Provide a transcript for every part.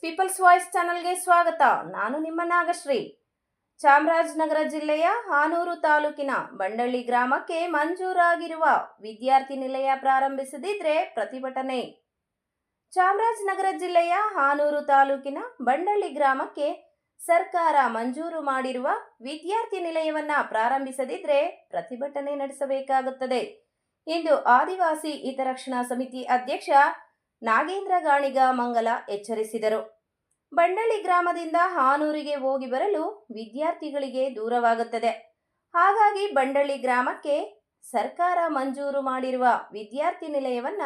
People's voice ಚಾನಲ್ಗೆ ಸ್ವಾಗತ. ನಾನು ನಿಮ್ಮ ನಾಗಶ್ರೀ. ಚಾಮರಾಜನಗರ ಜಿಲ್ಲೆಯ ಹಾನೂರು ತಾಲೂಕಿನ ಬಂಡಳ್ಳಿ ಗ್ರಾಮಕ್ಕೆ ಮಂಜೂರಾಗಿರುವ ವಿದ್ಯಾರ್ಥಿ ನಿಲಯ ಪ್ರಾರಂಭಿಸದಿದ್ರೆ ಪ್ರತಿಭಟನೆ. ಚಾಮರಾಜನಗರ ಜಿಲ್ಲೆಯ ಹಾನೂರು ತಾಲೂಕಿನ ಬಂಡಳ್ಳಿ ಗ್ರಾಮಕ್ಕೆ ಸರ್ಕಾರ ಮಂಜೂರು ಮಾಡಿರುವ ವಿದ್ಯಾರ್ಥಿ ನಿಲಯವನ್ನ ಪ್ರಾರಂಭಿಸದಿದ್ರೆ ಪ್ರತಿಭಟನೆ ನಡೆಸಬೇಕಾಗುತ್ತದೆ. ಎಂದು ಆದಿವಾಸಿ ಹಿತರಕ್ಷಣಾ ಸಮಿತಿ ಅಧ್ಯಕ್ಷ ನಾಗೇಂದ್ರ ಗಾಣಿಗ ಮಂಗಲ ಎಚ್ಚರಿಸಿದರು. ಬಂಡಳ್ಳಿ ಗ್ರಾಮದಿಂದ ಹಾನೂರಿಗೆ ಹೋಗಿ ಬರಲು ವಿದ್ಯಾರ್ಥಿಗಳಿಗೆ ದೂರವಾಗುತ್ತದೆ. ಹಾಗಾಗಿ ಬಂಡಳ್ಳಿ ಗ್ರಾಮಕ್ಕೆ ಸರ್ಕಾರ ಮಂಜೂರು ಮಾಡಿರುವ ವಿದ್ಯಾರ್ಥಿ ನಿಲಯವನ್ನ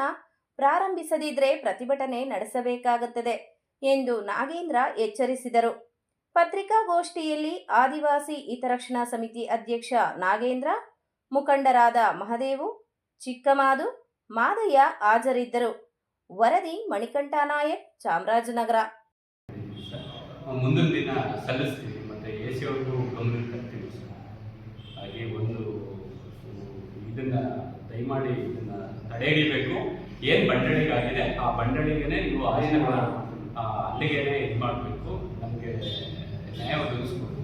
ಪ್ರಾರಂಭಿಸದಿದ್ರೆ ಪ್ರತಿಭಟನೆ ನಡೆಸಬೇಕಾಗುತ್ತದೆ ಎಂದು ನಾಗೇಂದ್ರ ಎಚ್ಚರಿಸಿದರು. ಪತ್ರಿಕಾಗೋಷ್ಠಿಯಲ್ಲಿ ಆದಿವಾಸಿ ಹಿತರಕ್ಷಣಾ ಸಮಿತಿ ಅಧ್ಯಕ್ಷ ನಾಗೇಂದ್ರ, ಮುಖಂಡರಾದ ಮಹದೇವು, ಚಿಕ್ಕಮಾದು, ಮಾದಯ್ಯ ಹಾಜರಿದ್ದರು. ವರದಿ ಮಣಿಕಂಠ ನಾಯಕ್, ಚಾಮರಾಜನಗರ. ಮುಂದಿನ ದಿನ ಸಲ್ಲಿಸ್ತೀವಿ ಮತ್ತೆ ಎ ಸಿ ಅವ್ರಿಗೂ ಗಮನಕ್ಕೆ ಹಾಗೆ ಒಂದು ಇದನ್ನ ದಯಮಾಡಿ ಇದನ್ನ ತಡೆಹಿಡಿಬೇಕು. ಏನ್ ಬಂಡಳಿಗಾಗಿದೆ ಆ ಬಂಡಳಿಗೆ ನೀವು ಆಯನಗಳ ಅಲ್ಲಿಗೆ ಇದು ಮಾಡಬೇಕು ನಮಗೆ ನ್ಯಾಯ ಒದಗಿಸ್ಬೇಕು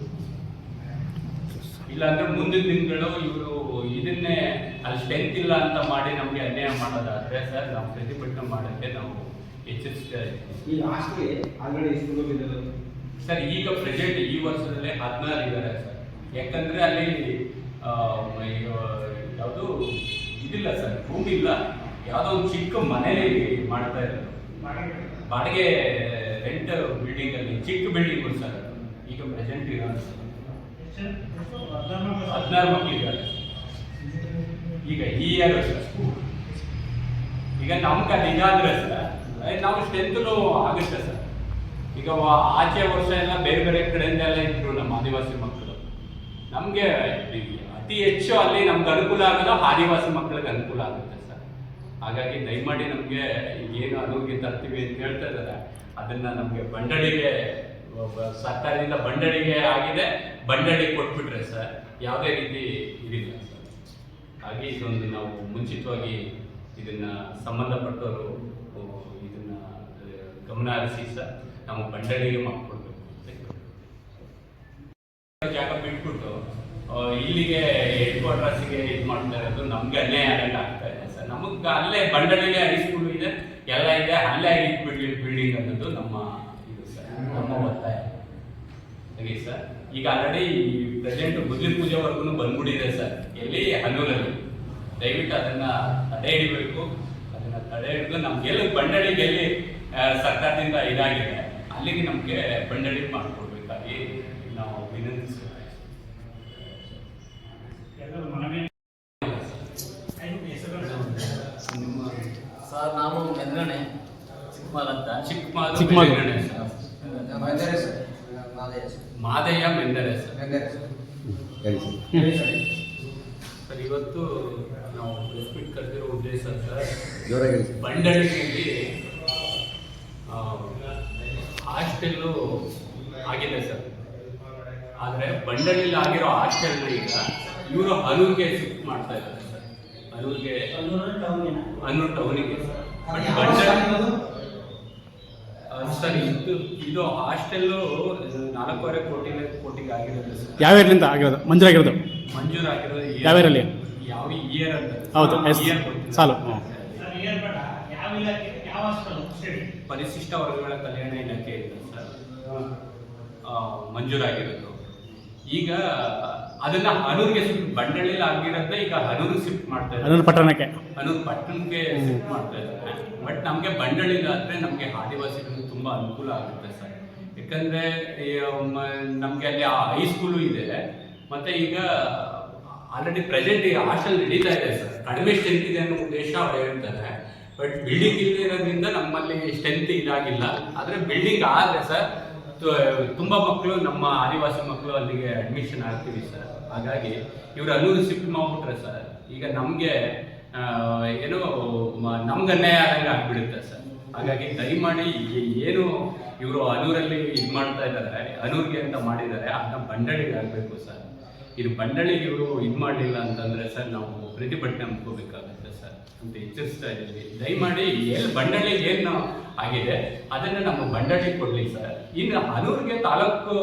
ಇಲ್ಲಾಂದ್ರೆ ಮುಂದಿನ ದಿನಗಳು ಇವರು ಇದನ್ನೇ ಅಲ್ಲಿ ಸ್ಟ್ರೆಂತ್ ಇಲ್ಲ ಅಂತ ಮಾಡಿ ನಮಗೆ ಅನ್ಯಾಯ ಮಾಡೋದಾದ್ರೆ ಸರ್ ನಾವು ಪ್ರತಿಭಟನೆ ಮಾಡೋಕ್ಕೆ ನಾವು ಎಚ್ಚರಿಸ್ತಾ ಇದ್ದೀವಿ ಈ ಲಾಸ್ಟ್ಗೆ ಆಲ್ರೆಡಿ ಎಷ್ಟು ಸರ್ ಈಗ ಪ್ರೆಸೆಂಟ್ ಈ ವರ್ಷದಲ್ಲಿ ಹದಿನಾರು ಇದ್ದಾರೆ ಸರ್ ಯಾಕಂದ್ರೆ ಅಲ್ಲಿ ಯಾವುದು ಇದಿಲ್ಲ ಸರ್ ಭೂಮಿ ಇಲ್ಲ. ಯಾವುದೋ ಒಂದು ಚಿಕ್ಕ ಮನೇಲಿ ಮಾಡ್ತಾ ಇರೋದು. ಬಾಡಿಗೆ ರೆಂಟ್ ಬಿಲ್ಡಿಂಗ್ ಅಲ್ಲಿ ಚಿಕ್ಕ ಬಿಲ್ಡಿಂಗ್ ಸರ್ ಈಗ ಪ್ರೆಸೆಂಟ್ ಇರೋದು ಸರ್ ಹದಿನಾರು ಮಕ್ಕಳಿದ್ದಾರೆ ಈಗ ಈ ಇಯರ್ ಸರ್ ಈಗ ನಮ್ಗೆ ಅದು ಇದಾದ್ರೆ ಸರ್ ನಾವು ಸ್ಟ್ರೆಂತ್ನು ಆಗುತ್ತೆ ಸರ್ ಈಗ ಆಚೆ ವರ್ಷ ಎಲ್ಲ ಬೇರೆ ಬೇರೆ ಕಡೆಯಿಂದ ಎಲ್ಲ ಇದ್ರು ನಮ್ಮ ಆದಿವಾಸಿ ಮಕ್ಕಳು. ನಮಗೆ ಅತಿ ಹೆಚ್ಚು ಅಲ್ಲಿ ನಮ್ಗೆ ಅನುಕೂಲ ಆಗಲ್ಲ ಆದಿವಾಸಿ ಮಕ್ಕಳಿಗೆ ಅನುಕೂಲ ಆಗುತ್ತೆ ಸರ್. ಹಾಗಾಗಿ ದಯಮಾಡಿ ನಮಗೆ ಏನು ಅನುಗೆ ತರ್ತೀವಿ ಅಂತ ಹೇಳ್ತಾ ಇದ್ದಾರೆ. ಅದನ್ನ ನಮಗೆ ಬಂಡಳಿಗೆ ಸರ್ಕಾರದಿಂದ ಬಂಡಳಿಗೆ ಆಗಿದೆ. ಬಂಡಳಿ ಕೊಟ್ಬಿಟ್ರೆ ಸರ್, ಯಾವುದೇ ರೀತಿ ಇದಿಲ್ಲ ಸರ್. ಹಾಗೆ ಇದೊಂದು ನಾವು ಮುಂಚಿತವಾಗಿ ಇದನ್ನ ಸಂಬಂಧಪಟ್ಟವರು ಇದನ್ನು ಗಮನ ಹರಿಸಿ ಸರ್, ನಾವು ಬಂಡಳಿಗೆ ಮಾಡಿಕೊಡ್ಬೇಕು. ಜಾಗ ಬಿಟ್ಬಿಟ್ಟು ಇಲ್ಲಿಗೆ ಹೆಡ್ ಕ್ವಾರ್ಟರ್ಸ್ಗೆ ಇದು ಮಾಡ್ತಾ ಇರೋದು ನಮ್ಗೆ ಅಲ್ಲೇ ಆದಂಗೆ ಆಗ್ತಾ ಇದೆ ಸರ್. ನಮಗೆ ಅಲ್ಲೇ ಬಂಡಳಿಗೆ ಹೈಸ್ಕೂಲ್ ಇದೆ, ಎಲ್ಲ ಇದೆ, ಅಲ್ಲೇ ಬಿಲ್ಡಿಂಗ್ ಬಿಲ್ಡಿಂಗ್ ಅನ್ನೋದು ನಮ್ಮ ಇದು ಸರ್, ನಮ್ಮ ಒತ್ತಾಯ. ಹಾಗೆ ಸರ್ ಈಗ ಆಲ್ರೆಡಿ ಪ್ರೆಸೆಂಟ್ ಬುದ್ಧಿ ಪೂಜೆವರೆಗೂ ಬಂದ್ಬಿಟ್ಟಿದೆ ಸರ್ ಎಲ್ಲಿ? ಹನ್ನೂರಲ್ಲಿ. ದಯವಿಟ್ಟು ಅದನ್ನ ತಡೆ ಹಿಡಿಬೇಕು ಅದನ್ನ ತಡೆ ಹಿಡಿದು ನಮ್ಗೆ ಎಲ್ಲಿ ಬಂಡಳಿಗೆ ಎಲ್ಲಿ ಸರ್ಕಾರದಿಂದ ಇದಾಗಿದೆ. ಅಲ್ಲಿಗೆ ನಮಗೆ ಬಂಡಳಿ ಮಾಡಿಕೊಡ್ಬೇಕಾಗಿ ನಾವು ವಿನಂತಿಸ್ತೀವಿ ನಿಮ್ಮ ಸರ್ ನಾವು ಮೆಂದ್ರಣೆ ಚಿಕ್ಕಮಾಲ್ ಅಂತ. ಚಿಕ್ಕಮಾದು ಚಿಕ್ಕಮಾದು. ಮೆಂದರನೆ ಸರ್. ಬಂದರೆ ಸರ್ ನಾಳೆ ಮಾದಯ್ಯ ಮೆಂದರೆ ಸರ್. ಸರ್. ಇವತ್ತು ನಾವು ಪ್ರೆಸ್ ಮೀಟ್ ಕರೆದಿರೋ ಉದ್ದೇಶ ಸರ್. ಬಂಡಳಿಯಲ್ಲಿ ಹಾಸ್ಟೆಲ್ಲು ಆಗಿದೆ ಸರ್. ಆದರೆ ಬಂಡಳಿಲಿ ಆಗಿರೋ ಹಾಸ್ಟೆಲ್ನ ಈಗ ಇವರು ಹನೂರ್ಗೆ ಶಿಫ್ಟ್ ಮಾಡ್ತಾ ಇದ್ದಾರೆ ಸರ್. ಹನೂರ್ಗೆ ಹನೂರು ಟೌನಿಗೆ ಸರ್. ಬಟ್ ಬಂಡಳಿ ಸರ್ ಇದು ಇದು ಹಾಸ್ಟೆಲ್ಲು ನಾಲ್ಕೂವರೆ ಕೋಟಿ ಕೋಟಿಗೆ ಆಗಿರೋದು ಸರ್. ಯಾವ ಇಯರ್ಲಿಂದ ಆಗಿರೋದು? ಮಂಜೂರಾಗಿರೋದು ಮಂಜೂರಾಗಿರೋದು ಯಾವ ಇರಲಿ ಅಲ್ಲಿ? ಯಾವ ಇಯರ್ ಅಂತ. ಹೌದು, ಎಸ್. ಗೊತ್ತಿಲ್ಲ. ಸಾಲು, ಹ್ಮ್. ಪರಿಶಿಷ್ಟ ವರ್ಗಗಳ ಕಲ್ಯಾಣ ಇಲಾಖೆ ಇದೆ ಸರ್. ಆ, ಮಂಜೂರಾಗಿರೋದು ಈಗ ಅದನ್ನ ಹನೂರ್ಗೆ ಶಿಫ್ಟ್ ಬಂಡಳಿಲಿ ಆಗಿರೋದ್ನ ಈಗ ಹನೂರು ಶಿಫ್ಟ್ ಮಾಡ್ತಾ ಇದ್ದಾರೆ. ಅದೊಂದು ಪಟ್ಟಣಕ್ಕೆ. ಹನೂರು ಪಟ್ಟಣಕ್ಕೆ ಶಿಫ್ಟ್ ಮಾಡ್ತಾ ಇದ್ದಾರೆ. ಬಟ್ ನಮಗೆ ಬಂಡಳಿಲಾದ್ರೆ ನಮಗೆ ಆದಿವಾಸಿಗಳಿಗೆ ತುಂಬಾ ಅನುಕೂಲ ಆಗುತ್ತೆ ಸರ್. ಯಾಕಂದ್ರೆ ನಮಗೆ ಅಲ್ಲಿ ಹೈಸ್ಕೂಲು ಇದೆ. ಮತ್ತೆ ಈಗ ಆಲ್ರೆಡಿ ಪ್ರೆಸೆಂಟ್ ಈಗ ಹಾಸ್ಟೆಲ್ ನಡೀತಾ ಇದೆ ಸರ್. ಕಡಿಮೆ ಸ್ಟ್ರೆಂತ್ ಇದೆ ಅನ್ನೋ ಉದ್ದೇಶ ಅವ್ರು ಹೇಳ್ತಾರೆ. ಬಟ್ ಬಿಲ್ಡಿಂಗ್ ಇಲ್ಲದೆ ಇರೋದ್ರಿಂದ ನಮ್ಮಲ್ಲಿ ಸ್ಟ್ರೆಂತ್ ಇದಾಗಿಲ್ಲ. ಆದ್ರೆ ಬಿಲ್ಡಿಂಗ್ ಆದ್ರೆ ಸರ್ ತುಂಬಾ ಮಕ್ಕಳು, ನಮ್ಮ ಆದಿವಾಸಿ ಮಕ್ಕಳು ಅಲ್ಲಿಗೆ ಅಡ್ಮಿಷನ್ ಆಗ್ತೀವಿ ಸರ್ ಹಾಗಾಗಿ ಇವರು ಅಲ್ಲೂರು ಶಿಫ್ಟ್ ಮಾಡ್ಬಿಟ್ರೆ ಸರ್ ಈಗ ನಮಗೆ ಏನು ನಮ್ಗೆ ಅನ್ಯಾಯ ಆದಂಗೆ ಆಗ್ಬಿಡುತ್ತೆ ಸರ್ ಹಾಗಾಗಿ ದಯಮಾಡಿ ಏನು ಇವರು ಅನೂರಲ್ಲಿ ಇದು ಮಾಡ್ತಾ ಇದ್ದಾರೆ ಅನೂರ್ಗೆ ಅಂತ ಮಾಡಿದ್ದಾರೆ, ಅದನ್ನ ಬಂಡಳಿಗೆ ಆಗಬೇಕು ಸರ್ ಇದು ಬಂಡಳಿಗೆ ಇವರು ಇದು ಮಾಡಲಿಲ್ಲ ಅಂತಂದರೆ ಸರ್ ನಾವು ಪ್ರತಿಭಟನೆ ಹಮ್ಕೋಬೇಕಾಗುತ್ತೆ ಸರ್ ಅಂತ ಎಚ್ಚರಿಸ್ತಾ ಇದ್ದೀವಿ. ದಯಮಾಡಿ ಎಲ್ಲಿ ಬಂಡಳಿಗೆ ಏನು ಆಗಿದೆ, ಅದನ್ನು ನಮ್ಮ ಬಂಡಳಿಗೆ ಕೊಡಲಿ ಸರ್. ಇನ್ನು ಹನೂರಿಗೆ ತಾಲೂಕು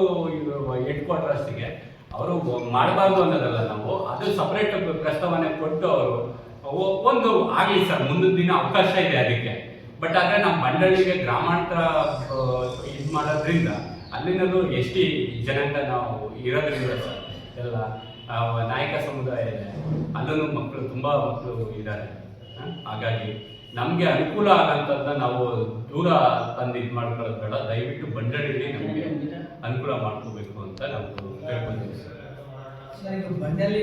ಹೆಡ್ ಕ್ವಾರ್ಟರ್ಸ್ಗೆ ಅವರು ಮಾಡಬಾರ್ದು ಅನ್ನೋದಲ್ಲ ನಾವು, ಅದು ಸಪ್ರೇಟ್ ಪ್ರಸ್ತಾವನೆ ಕೊಟ್ಟು ಅವರು ಒಂದು ಆಗಲಿ ಸರ್, ಮುಂದಿನ ದಿನ ಅವಕಾಶ ಇದೆ ಅದಕ್ಕೆ. ಬಟ್ ಆದರೆ ನಮ್ಮ ಮಂಡಳಿಗೆ ಗ್ರಾಮಾಂತರ ಇದು ಮಾಡೋದ್ರಿಂದ ಅಲ್ಲಿನಲ್ಲೂ ಎಷ್ಟು ಜನಾಂಗ ನಾವು ಇರೋದ್ರಿಂದ ಸರ್, ಎಲ್ಲ ನಾಯಕ ಸಮುದಾಯ ಇದೆ ಅಲ್ಲೂ ಮಕ್ಕಳು ತುಂಬ ಮಕ್ಕಳು ಇದ್ದಾರೆ? ಹಾಗಾಗಿ ನಮಗೆ ಅನುಕೂಲ ಆಗಂಥದ್ದನ್ನ ನಾವು ದೂರ ತಂದು ಇದು ಮಾಡ್ಕೊಳ್ಳೋದು ಬೇಡ. ದಯವಿಟ್ಟು ಬಂಡಳಿಲಿ ನಮಗೆ ಅನುಕೂಲ ಮಾಡ್ಕೋಬೇಕು ಅಂತ ನಾವು ಕೇಳ್ಕೊಂತೀವಿ ಸರ್. ಬಂಡಳಿ